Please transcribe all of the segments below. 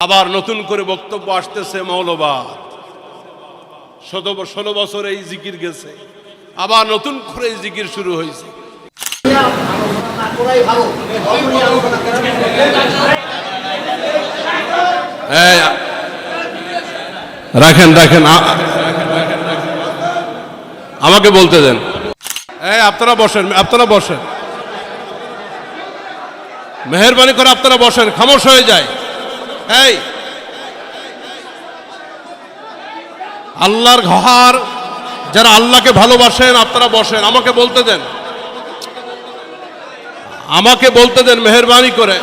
আবার নতুন করে বক্তব্য আসতেছে মৌলবাদ। শত ষোলো বছর এই জিকির গেছে। আবার নতুন করে এই জিকির শুরু হয়েছে। এই, রাখেন রাখেন আমাকে বলতে দেন। এই আপনারা বসেন আপনারা বসেন। মেহরবানি করে আপনারা বসেন খামোশ হয়ে যায়। এই। আল্লাহর ঘর, যারা আল্লাহকে ভালোবাসেন, আপনারা বসেন, আমাকে বলতে দেন। আমাকে বলতে দেন মেহরবানি করে।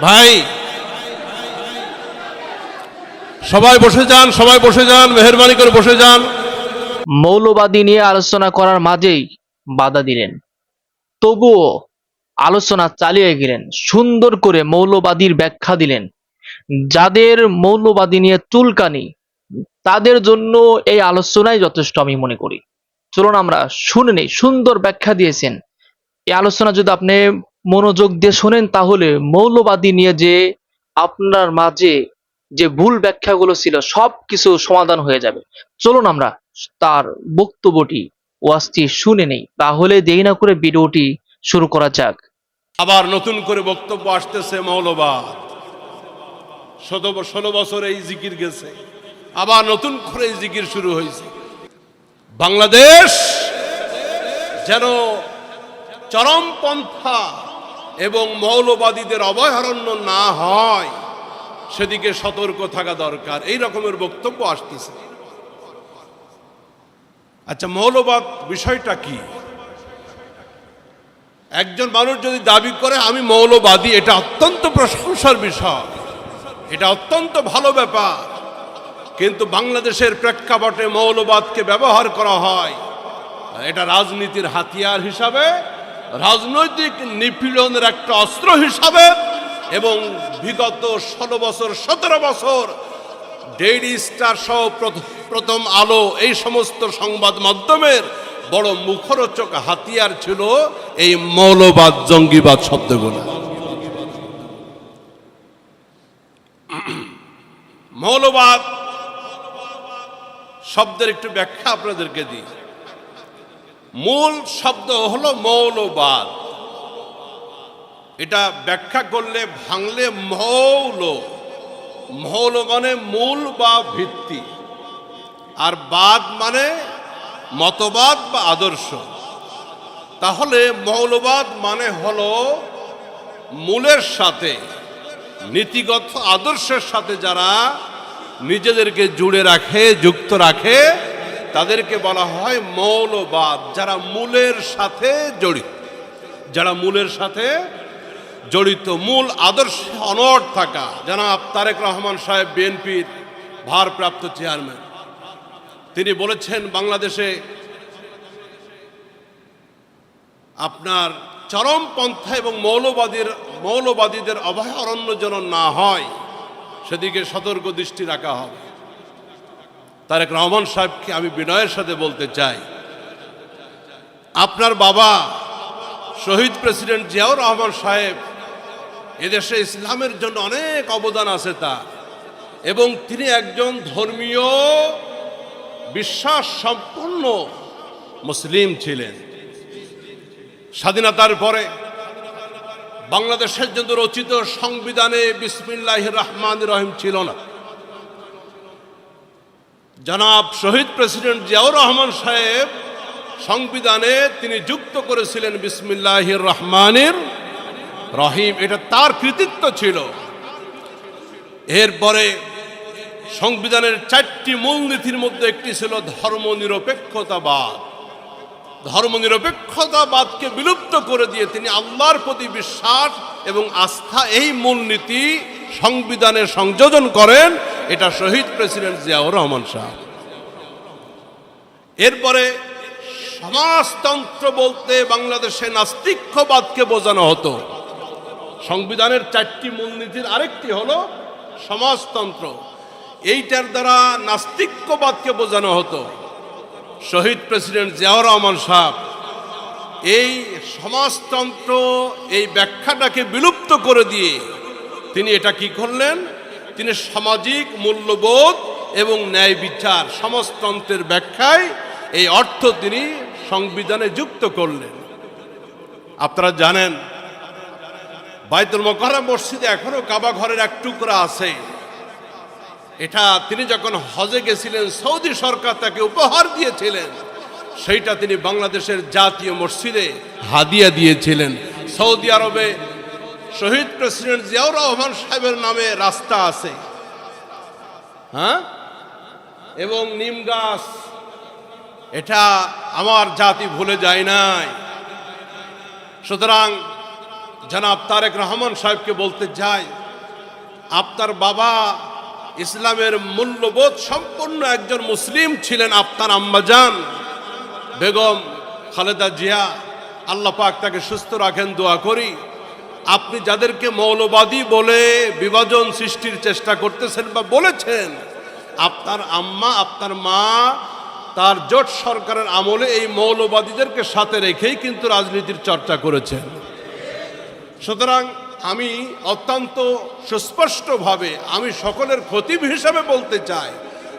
ভাই, সবাই বসে যান, সবাই বসে যান, মেহরবানি করে বসে যান। মৌলবাদী নিয়ে আলোচনা করার মাঝেই বাধা দিলেন। তবুও আলোচনা চালিয়ে গেলেন, সুন্দর করে মৌলবাদীর ব্যাখ্যা দিলেন। যাদের মৌলবাদী নিয়ে চুলকানি, তাদের জন্য এই আলোচনাই যথেষ্ট আমি মনে করি। চলুন আমরা শুনে নেই, সুন্দর ব্যাখ্যা দিয়েছেন। এই আলোচনা যদি আপনি মনোযোগ দিয়ে শোনেন, তাহলে মৌলবাদী নিয়ে যে আপনার মাঝে যে ভুল ব্যাখ্যাগুলো ছিল সব কিছু সমাধান হয়ে যাবে। চলুন আমরা তার বক্তব্যটি ওয়াজটি শুনে নেই, তাহলে দেরি না করে ভিডিওটি শুরু করা যাক। আবার নতুন করে বক্তব্য আসতেছে মৌলবাদ। শত ষোলো বছর এই জিকির গেছে। আবার নতুন করে এই জিকির শুরু হয়েছে। বাংলাদেশ যেন চরমপন্থা এবং মৌলবাদীদের অভয়ারণ্য না হয়, সেদিকে সতর্ক থাকা দরকার। এই রকমের বক্তব্য আসতেছে। আচ্ছা মৌলবাদ বিষয়টা কি? একজন মানুষ যদি দাবি করে, আমি মৌলবাদী, এটা অত্যন্ত প্রশংসার বিষয়। এটা অত্যন্ত ভালো ব্যাপার। কিন্তু বাংলাদেশের প্রেক্ষাপটে মৌলবাদকে ব্যবহার করা হয়, এটা রাজনীতির হাতিয়ার হিসাবে, রাজনৈতিক নিপীড়নের একটা অস্ত্র হিসাবে, এবং বিগত ষোলো বছর, সতেরো বছর ডেইলি স্টার সহ প্রথম আলো এই সমস্ত সংবাদ মাধ্যমের বড় মুখরোচক হাতিয়ার ছিল এই মৌলবাদ, জঙ্গিবাদ শব্দগুলো। মৌলবাদ শব্দের একটু ব্যাখ্যা আপনাদেরকে দিই। মূল শব্দ হলো মৌলবাদ। এটা ব্যাখ্যা করলে ভাঙলে মৌল। মৌল মানে মূল বা ভিত্তি। আর বাদ মানে মতবাদ বা আদর্শ? তাহলে মৌলবাদ মানে হল মূলের সাথে, নীতিগত আদর্শের সাথে যারা নিজেদেরকে জুড়ে রাখে, যুক্ত রাখে, তাদেরকে বলা হয় মৌলবাদ, যারা মূলের সাথে জড়িত। যারা মূলের সাথে জড়িত, মূল আদর্শ অনড় থাকা। জনাব তারেক রহমান সাহেব, বিএনপির ভারপ্রাপ্ত চেয়ারম্যান। তিনি বলেছেন, বাংলাদেশে আপনার চরমপন্থা এবং মৌলবাদীর, মৌলবাদীদের অভয়ারণ্য যেন না হয়, সেদিকে সতর্ক দৃষ্টি রাখা হবে। তারেক রহমান সাহেবকে আমি বিনয়ের সাথে বলতে চাই, আপনার বাবা শহীদ প্রেসিডেন্ট জিয়াউর রহমান সাহেব এদেশে ইসলামের জন্য অনেক অবদান আছে তার, এবং তিনি একজন ধর্মীয় বিশ্বাস সম্পন্ন মুসলিম ছিলেন। স্বাধীনতার পরে বাংলাদেশের জন্য রচিত সংবিধানে বিসমিল্লাহ রহমান রহিম ছিল না। জনাব শহীদ প্রেসিডেন্ট জিয়াউর রহমান সাহেব সংবিধানে তিনি যুক্ত করেছিলেন বিসমিল্লাহ রহমানের রহিম। এটা তার কৃতিত্ব ছিল। এরপরে সংবিধানের চারটি মূলনীতির মধ্যে একটি ছিল ধর্মনিরপেক্ষতাবাদ। ধর্মনিরপেক্ষতাবাদকে বিলুপ্ত করে দিয়ে তিনি আল্লাহর প্রতি বিশ্বাস এবং আস্থা এই মূলনীতি সংবিধানে সংযোজন করেন, এটা শহীদ প্রেসিডেন্ট জিয়াউর রহমান শাহ এরপরে সমাজতন্ত্র বলতে বাংলাদেশে নাস্তিক্যবাদকে বোঝানো হতো। সংবিধানের চারটি মূলনীতির আরেকটি হলো সমাজতন্ত্র। এইটার দ্বারা নাস্তিক্যবাদকে বোঝানো হতো। শহীদ প্রেসিডেন্ট জিয়াউর রহমান সাহেব এই সমাজতন্ত্র, এই ব্যাখ্যাটাকে বিলুপ্ত করে দিয়ে তিনি এটা কি করলেন? তিনি সামাজিক মূল্যবোধ এবং ন্যায় বিচার সমাজতন্ত্রের ব্যাখ্যায় এই অর্থ তিনি সংবিধানে যুক্ত করলেন। আপনারা জানেন, বাইতুল মোকাররম মসজিদে এখনও কাবা ঘরের এক টুকরা আছে। এটা তিনি যখন হজে গেছিলেন, সৌদি সরকার তাকে উপহার দিয়েছিলেন। সেইটা তিনি বাংলাদেশের জাতীয় মসজিদে হাদিয়া দিয়েছিলেন। সৌদি আরবে শহীদ প্রেসিডেন্ট জিয়াউর রহমান সাহেবের নামে রাস্তা আছে। হ্যাঁ? এবং নিম গাছ। এটা আমার জাতি ভুলে যায় নাই। সুতরাং জনাব তারেক রহমান সাহেবকে বলতে চাই, আপনার বাবা ইসলামের মূল্যবোধ সম্পন্ন একজন মুসলিম ছিলেন আপনার আম্মাজান বেগম খালেদা জিয়া। আল্লাহ পাক তাকে সুস্থ রাখেন, দোয়া করি। আপনি যাদেরকে মৌলবাদী বলে বিভাজন সৃষ্টির চেষ্টা করতেছেন বা বলেছেন আপনার আম্মা আপনার মা, তার জোট সরকারের আমলে এই মৌলবাদীদেরকে সাথে রেখেই কিন্তু রাজনীতির চর্চা করেছেন। সুতরাং আমি অত্যন্ত সুস্পষ্টভাবে, আমি সকলের খতিব হিসাবে বলতে চাই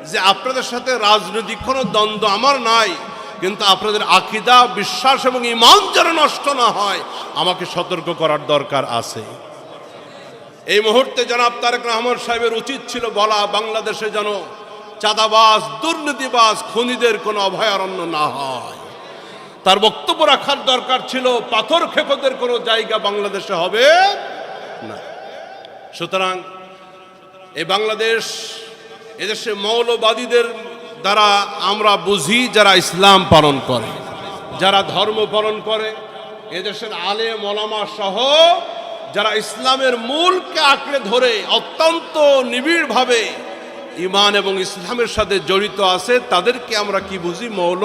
যে আপনাদের সাথে রাজনৈতিক কোনো দ্বন্দ্ব আমার নাই, কিন্তু আপনাদের আকিদা, বিশ্বাস এবং ইমান যেন নষ্ট না হয়, আমাকে সতর্ক করার দরকার আছে। এই মুহূর্তে জনাব তারেক রহমান সাহেবের উচিত ছিল বলা, বাংলাদেশে যেন চাঁদাবাস দুর্নীতিবাস খুনিদের কোনো অভয়ারণ্য না হয়। তার বক্তব্য রাখার দরকার ছিল, পাথর খেকোদের কোনো জায়গা বাংলাদেশে হবে না। সুতরাং এ বাংলাদেশ, এদেশে মৌলবাদীদের দ্বারা আমরা বুঝি যারা ইসলাম পালন করে, যারা ধর্ম পালন করে, এদেশের আলে মলামা সহ যারা ইসলামের মূলকে আঁকড়ে ধরে অত্যন্ত নিবিড়ভাবে ইমান এবং ইসলামের সাথে জড়িত আছে, তাদেরকে আমরা কি বুঝি? মৌল,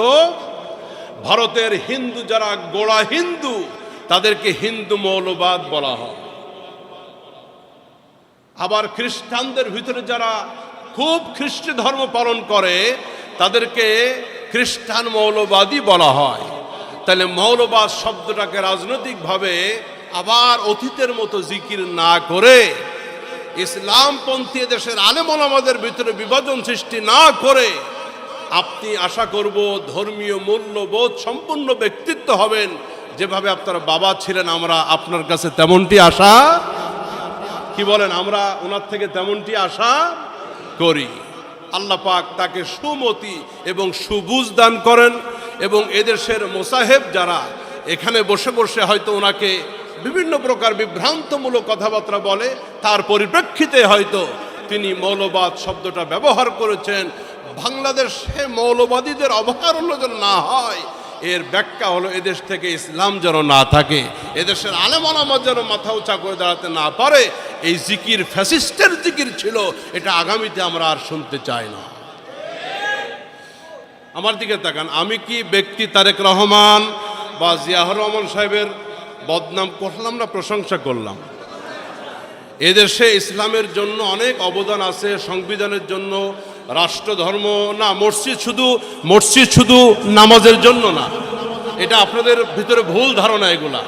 ভারতের হিন্দু যারা গোড়া হিন্দু, তাদেরকে হিন্দু মৌলবাদ বলা হয়। আবার খ্রিস্টানদের ভিতরে যারা খুব খ্রিস্ট ধর্ম পালন করে, তাদেরকে খ্রিস্টান মৌলবাদী বলা হয়। তাহলে মৌলবাদ শব্দটাকে রাজনৈতিকভাবে আবার অতীতের মতো জিকির না করে, ইসলামপন্থী দেশের আলেমন আমাদের ভিতরে বিভাজন সৃষ্টি না করে, আপনি আশা করব ধর্মীয় মূল্যবোধ সম্পূর্ণ ব্যক্তিত্ব হবেন। যেভাবে আপনার বাবা ছিলেন, আমরা আপনার কাছে তেমনটি আশা কি বলেন, আমরা ওনার থেকে তেমনটি আশা করি। আল্লাহ পাক তাকে সুমতি এবং সুবুজ দান করেন এবং এদেশের মোসাহেব যারা এখানে বসে বসে হয়তো ওনাকে বিভিন্ন প্রকার বিভ্রান্তমূলক কথাবার্তা বলে, তার পরিপ্রেক্ষিতে হয়তো তিনি মৌলবাদ শব্দটা ব্যবহার করেছেন। বাংলাদেশে মৌলবাদীদের অভয়ারণ্য যেন না হয়, এর ব্যাখ্যা হলো এদেশ থেকে ইসলাম যেন না থাকে, এদেশের আলেমালামত যেন মাথা উঁচা করে দাঁড়াতে না পারে এই জিকির ফ্যাসিস্টের জিকির ছিল, এটা আগামীতে আমরা আর শুনতে চাই না। আমার দিকে তাকান, আমি কি ব্যক্তি তারেক রহমান বা জিয়াহর রহমান সাহেবের বদনাম করলাম না প্রশংসা করলাম? এদেশে ইসলামের জন্য অনেক অবদান আছে, সংবিধানের জন্য রাষ্ট্র ধর্ম না, মসজিদ শুধু মসজিদ শুধু নামাজের জন্য না। এটা আপনাদের ভিতরে ভুল ধারণা এগুলা।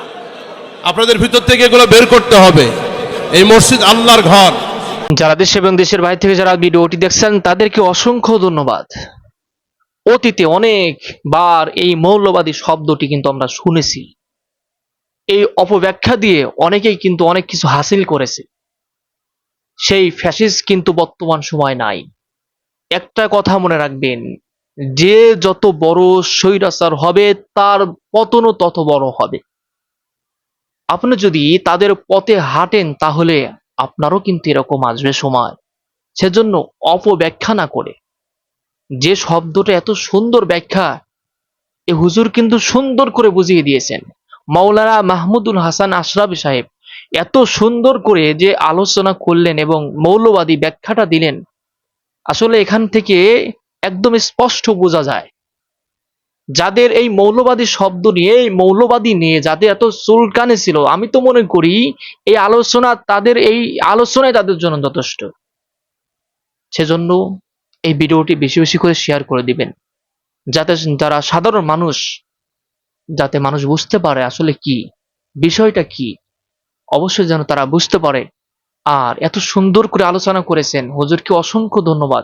আপনাদের ভিতর থেকে এগুলো বের করতে হবে। এই মসজিদ আল্লাহর ঘর। যারা দেশ এবং দেশের বাইরে থেকে যারা ভিডিওটি দেখছেন, তাদেরকে অসংখ্য ধন্যবাদ। অতীতে অনেকবার এই মৌলবাদী শব্দটি কিন্তু আমরা শুনেছি। এই অপব্যাখ্যা দিয়ে অনেকেই কিন্তু অনেক কিছু হাসিল করেছে। সেই ফ্যাসিস্ট কিন্তু বর্তমান সময় নাই। একটা কথা মনে রাখবেন, যে যত বড় স্বৈরাচার হবে, তার পতনও তত বড় হবে। আপনি যদি তাদের পথে হাঁটেন, তাহলে আপনারও কিন্তু এরকম আসবে সময়। সেজন্য অপব্যাখ্যা না করে। যে শব্দটা এত সুন্দর ব্যাখ্যা, এ হুজুর কিন্তু সুন্দর করে বুঝিয়ে দিয়েছেন। মাওলানা মাহমুদুল হাসান আশরাফি সাহেব এত সুন্দর করে যে আলোচনা করলেন এবং মৌলবাদী ব্যাখ্যাটা দিলেন, আসলে এখান থেকে একদম স্পষ্ট বোঝা যায়। যাদের এই মৌলবাদী শব্দ নিয়ে, এই মৌলবাদী নিয়ে যাদের এত চুলকানে ছিল, আমি তো মনে করি এই আলোচনা তাদের, এই আলোচনায় তাদের জন্য যথেষ্ট। সেজন্য এই ভিডিওটি বেশি বেশি করে শেয়ার করে দিবেন। যাতে যারা সাধারণ মানুষ, যাতে মানুষ বুঝতে পারে আসলে কি, বিষয়টা কি, অবশ্যই যেন তারা বুঝতে পারে। আর এত সুন্দর করে আলোচনা করেছেন, হুজুরকে অসংখ্য ধন্যবাদ।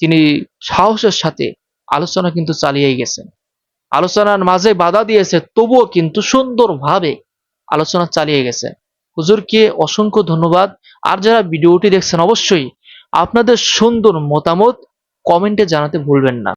তিনি সাহসের সাথে আলোচনা কিন্তু চালিয়েই গেছেন। আলোচনার মাঝে বাধা দিয়েছে, তবুও কিন্তু সুন্দরভাবে আলোচনা চালিয়ে গেছে। হুজুরকে অসংখ্য ধন্যবাদ। আর যারা ভিডিওটি দেখছেন, অবশ্যই আপনাদের সুন্দর মতামত কমেন্টে জানাতে ভুলবেন না।